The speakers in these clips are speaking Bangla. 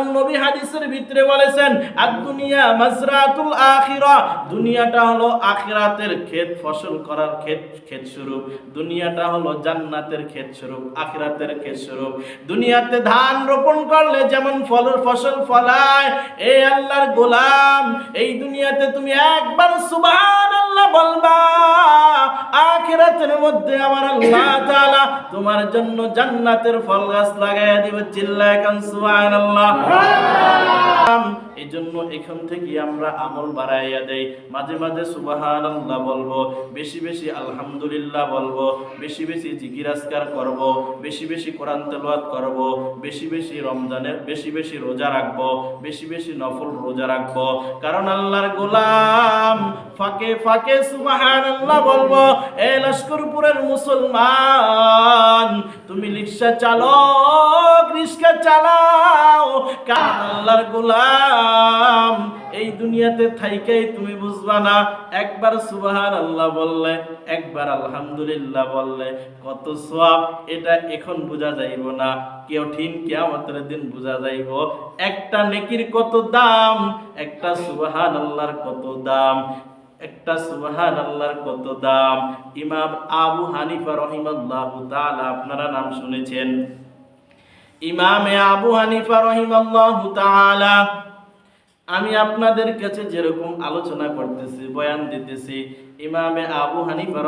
আল্লাহর নবী হাদিসের ভিতরে বলেছেন আর দুনিয়া মাজরাতুল আখিরা। দুনিয়াটা হলো আখিরাতের ক্ষেত, ফসল করার ক্ষেত ক্ষেত স্বরূপ। দুনিয়াটা হলো জান্নাতের ক্ষেত স্বরূপ, আখিরাতের ক্ষেত স্বরূপ। দুনিয়াতে ধান রোপণ করলে যেমন ফলের ফসল ফলায় এই আল্লাহর গোলাম, এই দুনিয়াতে তুমি একবার সুবহানাল্লাহ বলবা, আখিরাতের মধ্যে আমার আল্লাহ তাআলা তোমার জন্য জান্নাতের ফল গাছ লাগায় দিবে, চিল্লায় কান সুবহানাল্লাহ। এই জন্য এখান থেকে আমরা আমল বাড়াইয়া দেই। মাঝে মাঝে সুবাহান আল্লাহ বলব, বেশি বেশি আলহামদুলিল্লাহ বলব, বেশি বেশি করব, বেশি বেশি কোরআন তেলাওয়াত করব, বেশি বেশি রমজানের, বেশি বেশি রোজা রাখব, বেশি বেশি নফল রোজা রাখব। কারণ আল্লাহর গোলাম ফাঁকে ফাঁকে সুবাহান আল্লাহ বলব, এ লস্করপুরের মুসলমান, তুমি রিক্সা চালক, রিক্সা আল্লাহর গোলাম, এই দুনিয়াতে থাইকেই তুমি বুঝবা না। একবার সুবাহান আল্লাহ বললে, একবার আলহামদুলিল্লাহ বললে, কত সোয়াব এটা এখন বোঝা যাইব না। কেউ ঠিক কেয়ামতের দিন বোঝা যাইব। একটা নেকির কত দাম, একটা সুবাহান আল্লাহর কত দাম, একটা সুবহান আল্লাহর কত দাম। ইমাম আবু হানিফা রহিমাল্লাহু তাআলা আপনারা নাম শুনেছেন। ইমামে আবু হানিফা তাআলা, আমি আপনাদের কাছে যেরকম আলোচনা করতেছি, বয়ান দিতেছি, ইমামে আবু হানিফা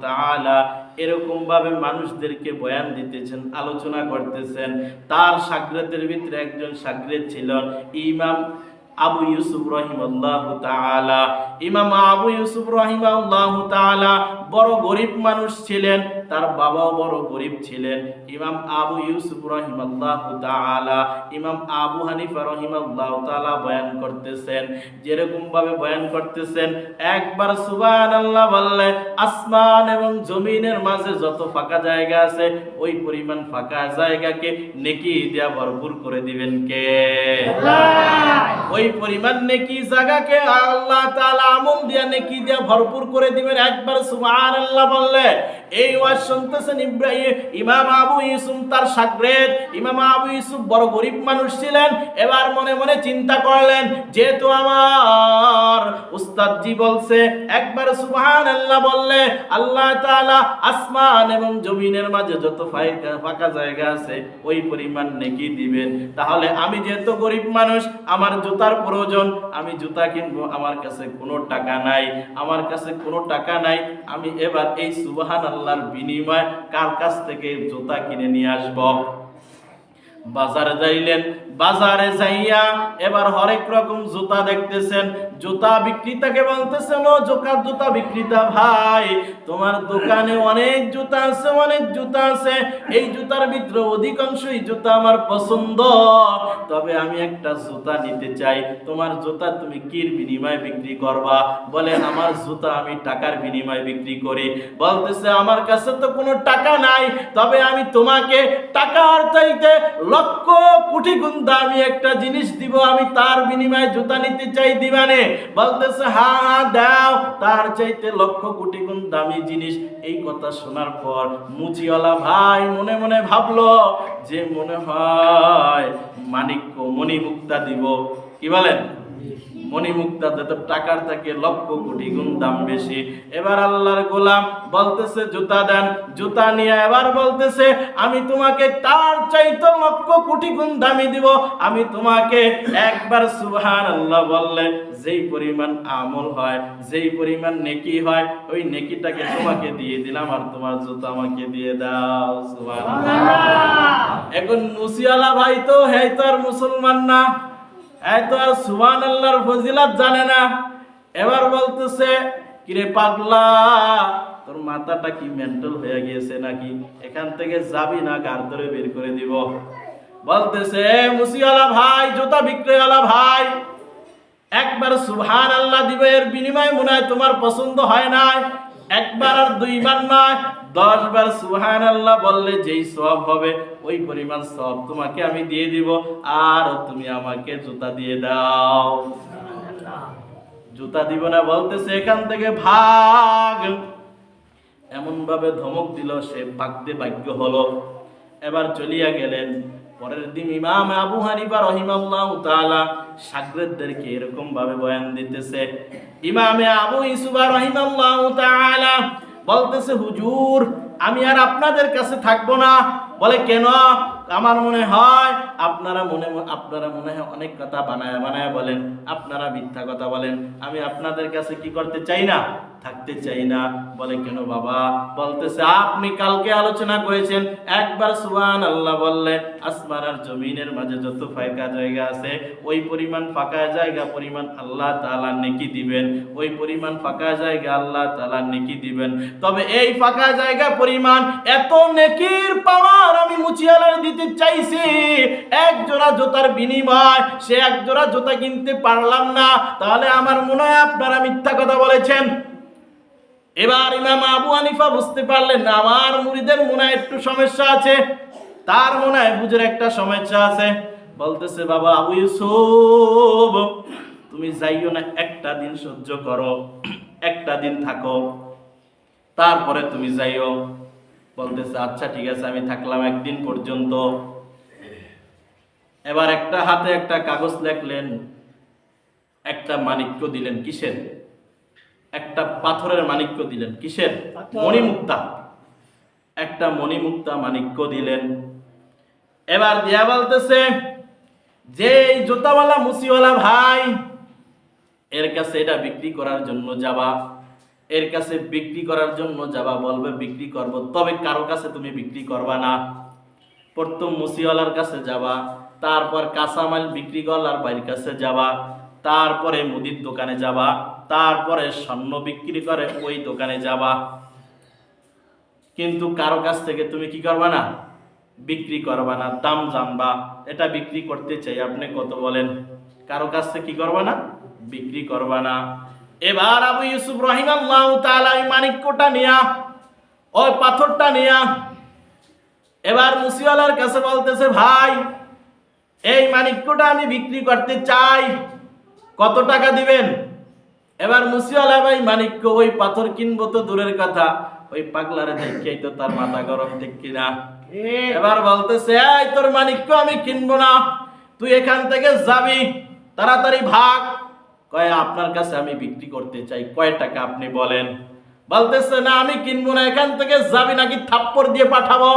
তাআলা এরকম ভাবে মানুষদেরকে বয়ান দিতেছেন, আলোচনা করতেছেন। তার সাগরেদের ভিতরে একজন সাগরেদ ছিলেন ইমাম আবু ইউসুফ তাআলা। ইমাম আবু ইউসুফ তাআলা বড় গরিব মানুষ ছিলেন তার বাবাও বড় গরিব ছিলেন। ইমাম আবু ইউসুফ রহিমাল্লাহ ইমাম আবু হানিফা রহিমাল্লাহ বয়ান করতেছেন। যেরকম ভাবে বয়ান করতেছেন, একবার সুবান আল্লাহ বললে আসমান এবং জমিনের মাঝে যত ফাঁকা জায়গা আছে, ওই পরিমাণ ফাঁকা জায়গাকে নেকি দিয়া ভরপুর করে দিবেন কে? ওই পরিমাণ নেকি জায়গাকে আল্লাহ তাআলা আমল দিয়া নেকি দিয়া ভরপুর করে দিবেন। একবার সুবহানাল্লাহ বললে, এই ওয়াজ শুনতেছেন ইব্রাহিম ইমাম আবু ইউসুফ তার সাগরেদ। ইমাম আবু ইউসুফ বড় গরিব মানুষ ছিলেন। এবার মনে মনে চিন্তা করলেন, যেহেতু আমার উস্তাদ জি বলছে, একবার সুবহানাল্লাহ বললে, আল্লাহ তাআলা আসমান এবং জমিনের মাঝে যত ফাঁকা জায়গা আছে, ওই পরিমাণ নেকি দিবেন। তাহলে আমি যেহেতু গরিব মানুষ, আমার জুতার প্রয়োজন, আমি জুতা কিনবো, আমার কাছে কোনো টাকা নাই, আমার কাছে কোনো টাকা নাই, আমি এবার এই সুবাহান আল্লাহর বিনিময় কার কাছ থেকে জুতা কিনে নিয়ে আসব? বাজারে যাইলেন, বাজারে যাইয়া এবার হরেক রকম জুতা দেখতেছেন। জুতা বিক্রেতাকে বলতেছেন ও জোকার জুতা বিক্রেতা ভাই, তোমার দোকানে অনেক জুতা আছে, অনেক জুতা আছে। এই জুতার ভিতরে অধিকাংশই জুতা আমার পছন্দ। তবে আমি একটা জুতা নিতে চাই। তোমার জুতা তুমি কির বিনিময়ে বিক্রি করবা? বলে আমার জুতা আমি টাকার বিনিময়ে বিক্রি করি। বলতেছে, আমার কাছে তো কোনো টাকা নাই, তবে আমি তোমাকে টাকার চাইতে লক্ষ কোটি গুণ দামি একটা জিনিস দিব, আমি তার বিনিময়ে জুতা নিতে চাই দিবানে। বলতেছে, হা হা, দাও। তার চাইতে লক্ষ কোটি গুণ দামি জিনিস। এই কথা শোনার পর মুচিওয়ালা ভাই মনে মনে ভাবলো যে মনে হয় মানিক্য মণিমুক্তা দিব। কি বলেন? মণিমুক্তা যত টাকার থেকে লক্ষ কোটি গুণ দাম বেশি। এবার আল্লাহর গোলাম বলতেছে জুতা দেন জুতা নিয়ে এবার বলতেছে আমি তোমাকে তার চাইতে লক্ষ কোটি গুণ দামি দিব। আমি তোমাকে একবার সুবহান আল্লাহ বললে যেই পরিমাণ আমল হয় যেই পরিমাণ নেকি হয় ওই নেকিটাকে তোমাকে দিয়ে দিলাম আর তোমার জুতা আমাকে দিয়ে দাও সুবহানাল্লাহ। এখন মুসিয়ালা ভাই তো হ্যাঁ তো আর মুসলমান না। আর আল্লাহর জানে না। এবার বলতেছে তোর মাথাটা কি মেন্টাল হয়ে নাকি? এখান থেকে যাবি না ধরে বের করে দিব। বলতেছে মুসিওয়ালা ভাই, জুতা ভাই, একবার সুবহান আল্লাহ দিবে, এর বিনিময়ে মনে হয় তোমার পছন্দ হয় না একবার আর দুইবার নয় দশ বার সুবহান আল্লাহ বললে যেই সব হবে, ওই পরিমাণ সব তোমাকে আমি দিয়ে দিব, আর তুমি আমাকে জুতা দিয়ে দাও। জুতা দিব না বলতেছে এখান থেকে ভাগ। এমন ভাবে ধমক দিল, সে ভাগতে বাক্য হলো। এবার চলিয়া গেলেন। পরের দিন ইমাম আবু হানিফা রহিমাল্লাহ তালা সাগরেদদেরকে এরকম ভাবে বয়ান দিতেছে। ইমামে আবু ইসুবা রহিমাল্লাহ তালা বলতেছে, হুজুর, আমি আর আপনাদের কাছে থাকব না। বলে, কেন? আমার মনে হয় আপনারা মনে আপনারা মনে হয় অনেক কথা বানায় বানায় বলেন। আপনারা মিথ্যা কথা বলেন। আমি আপনাদের কাছে কি করতে চাই না? থাকতে চাই না। বলে, কেন বাবা? বলতেছে, আপনি কালকে আলোচনা করেছেন। একবার সুবহান আল্লাহ বললে আসমান আর জমিনের মাঝে যত ফাঁকা জায়গা আছে, ওই পরিমাণ ফাঁকা জায়গা পরিমাণ আল্লাহ তালা নেকি দিবেন। ওই পরিমাণ ফাঁকা জায়গা আল্লাহ তালা নেকি দিবেন। তবে এই ফাঁকা জায়গা পরিমাণ এত নেকির পাওয়ার আমি মুচিয়ালার দিতে চাইছি। এক জোড়া জুতার বিনিময়, সে এক জোড়া জুতা কিনতে পারলাম না। তাহলে আমার মনে হয় আপনারা মিথ্যা কথা বলেছেন। এবার ইমাম আবু আনিফা বুঝতে পারলেন না আমার মুড়িদের মনে একটু সমস্যা আছে। তার মনে হয় বুঝের একটা সমস্যা আছে। বলতেছে, বাবা আবু ইউসুফ, তুমি যাইও না, একটা দিন সহ্য করো, একটা দিন থাকো। তারপরে তুমি যাইও। বলতেছে আচ্ছা ঠিক আছে আমি থাকলাম একদিন পর্যন্ত। এবার একটা হাতে একটা কাগজ লেখলেন একটা মানিক্য দিলেন কিসের? একটা পাথরের মানিক্য দিলেন কিসের? মণিমুক্তা। একটা মণিমুক্তা মানিক্য দিলেন। এবার দিয়া বলতেছে যে জুতাওয়ালা মুসিওয়ালা ভাই এর কাছে এটা বিক্রি করার জন্য যাবা। এর কাছে বিক্রি করার জন্য যাবা বলবে, বিক্রি করব। তবে কারও কাছে তুমি বিক্রি করবা না। প্রথম মুসিওয়ালার কাছে যাবা, তারপর কাঁচামাল বিক্রি করলার বাড়ির কাছে যাবা, তারপরে মুদির দোকানে যাবা, তারপরে স্বর্ণ বিক্রি করে ওই দোকানে যাবা। কিন্তু কারও কাছ থেকে তুমি কি করবা না? বিক্রি করবা না, দাম জানবা। এটা বিক্রি করতে চাই, আপনি কত বলেন? কারও কাছ থেকে কি করবা না? বিক্রি করবা না। এবার আবু ইউসুফ রহিম আল্লাহ তাআলা ওই মানিক্যটা নিয়া ওই পাথরটা নিয়া এবার মুসিওয়ালার কাছে বলতেছে ভাই এই মানিক্যটা আমি বিক্রি করতে চাই। কত টাকা দিবেন? এবার মুসিওয়ালা ভাই মানিক্য ওই পাথর কিনবো তো দূরের কথা ওই পাগলারে দেখিয়াই তো তার মাথা গরম ঠিক কিনা। এবার বলতেছে এই তোর মানিক্য আমি কিনবো না তুই এখান থেকে যাবি তাড়াতাড়ি ভাগ। কয় আপনার কাছে আমি বিক্রি করতে চাই কয় টাকা আপনি বলেন? বলতেছে না আমি কিনবো না এখান থেকে যাবি নাকি থাপ্পড় দিয়ে পাঠাবো?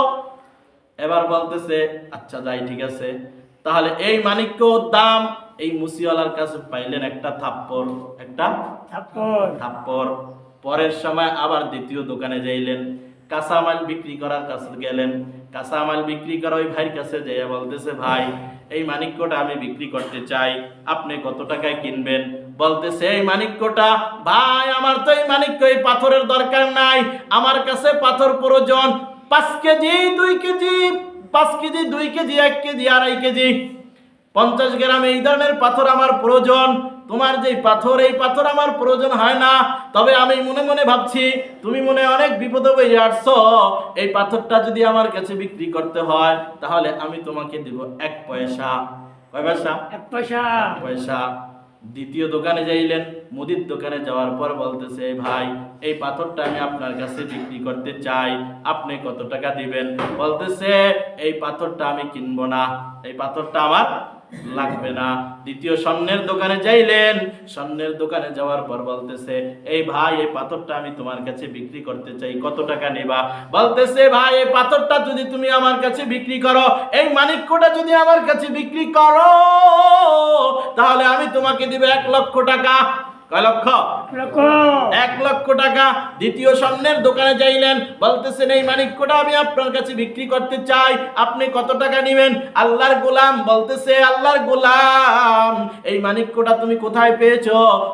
এবার বলতেছে আচ্ছা যাই ঠিক আছে। তাহলে এই মানিক্য দাম এই মুসিওয়ালার কাছে পাইলেন একটা থাপ্পড় একটা থাপ্পড়। থাপ্পর পরের সময় আবার দ্বিতীয় দোকানে যাইলেন কাঁচামাল বিক্রি করার কাছে গেলেন। কাঁচামাল বিক্রি করা ওই ভাইয়ের কাছে যাইয়া বলতেছে ভাই এই মানিক্যটা আমি বিক্রি করতে চাই, আপনি কত টাকায় কিনবেন? বলতেছে, এই মানিক্যটা, ভাই, আমার তো এই মানিক্য, এই পাথরের দরকার নাই। আমার কাছে পাথর প্রয়োজন, পাঁচ কেজি, দুই কেজি, পাঁচ কেজি, দুই কেজি, এক কেজি, আড়াই কেজি। পঞ্চাশ গ্রাম এই ধরনের পাথর আমার প্রয়োজন। তোমার যে পাথর এই পাথর আমার প্রয়োজন হয় না। তবে আমি মনে মনে ভাবছি তুমি মনে অনেক বিপদে হয়ে আসছো। এই পাথরটা যদি আমার কাছে বিক্রি করতে হয় তাহলে আমি তোমাকে দিব এক পয়সা। কয় পয়সা? এক পয়সা। পয়সা। দ্বিতীয় দোকানে যাইলেন মুদির দোকানে যাওয়ার পর বলতেছে ভাই এই পাথরটা আমি আপনার কাছে বিক্রি করতে চাই। আপনি কত টাকা দিবেন? বলতেছে এই পাথরটা আমি কিনবো না। এই পাথরটা আমার লাগবে না। দ্বিতীয় স্বর্ণের দোকানে যাইলেন। স্বর্ণের দোকানে যাওয়ার পর বলতেছে, এই ভাই, এই পাথরটা আমি তোমার কাছে বিক্রি করতে চাই, কত টাকা নেবা? বলতেছে, ভাই, এই পাথরটা যদি তুমি আমার কাছে বিক্রি করো, এই মানিক্যটা যদি আমার কাছে বিক্রি করো, তাহলে আমি তোমাকে দিব এক লক্ষ টাকা। কয় লক্ষ? এক লক্ষ। টাকা। দ্বিতীয় স্বর্ণের দোকানে যাইলেন। বলতেছেন এই মানিক্যটা আমি আপনার কাছে বিক্রি করতে চাই। আপনি কত টাকা নেবেন? আল্লাহর গোলাম বলতেছে আল্লাহর গোলাম এই মানিক্যটা তুমি কোথায় পেয়েছ?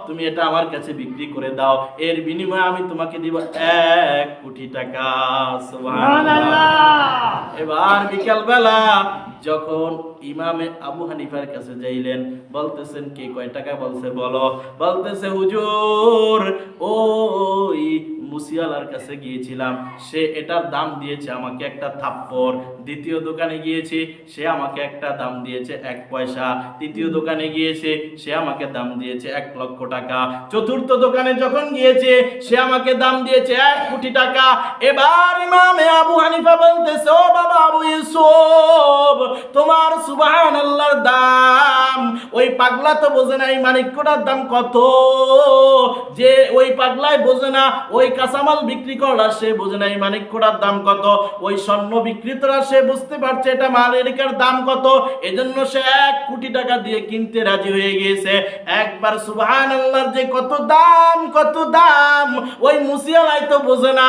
তুমি এটা আমার কাছে বিক্রি করে দাও। এর বিনিময়ে আমি তোমাকে দিব এক কোটি টাকা। এবার বিকাল বেলা যখন ইমামে আবু হানিফার কাছে যাইলেন বলতেছেন কে কয় টাকা বলছে বলো? বলতেছে হুজুর হুজুর ওই মুসিয়ালার কাছে গিয়েছিলাম। সে এটার দাম দিয়েছে আমাকে একটা থাপ্পড়। দ্বিতীয় দোকানে গিয়েছি, সে আমাকে একটা দাম দিয়েছে এক পয়সা। তৃতীয় দোকানে গিয়েছে, সে আমাকে দাম দিয়েছে এক লক্ষ টাকা। চতুর্থ দোকানে যখন গিয়েছে, সে আমাকে দাম দিয়েছে এক কোটি টাকা। এবার ইমামে আবু হানিফা বলতেছে, ও বাবা আবু ইউসুফ, তোমার সুবাহান আল্লাহর দাম, ওই পাগলা তো বোঝে না এই মানিক্যটার দাম কত? যে ওই পাগলায় বোঝে না, ওই কাঁচামাল বিক্রি করা সে বোঝে না, এই মানিক্যটার দাম কত, ওই স্বর্ণ বিক্রেতারা সে বুঝতে পারছে এটা মালেরিকার দাম কত। এজন্য সে এক কোটি টাকা দিয়ে কিনতে রাজি হয়ে গিয়েছে। একবার সুবাহ আল্লাহর যে কত দাম কত দাম, ওই মুসিয়ালাই তো বোঝে না।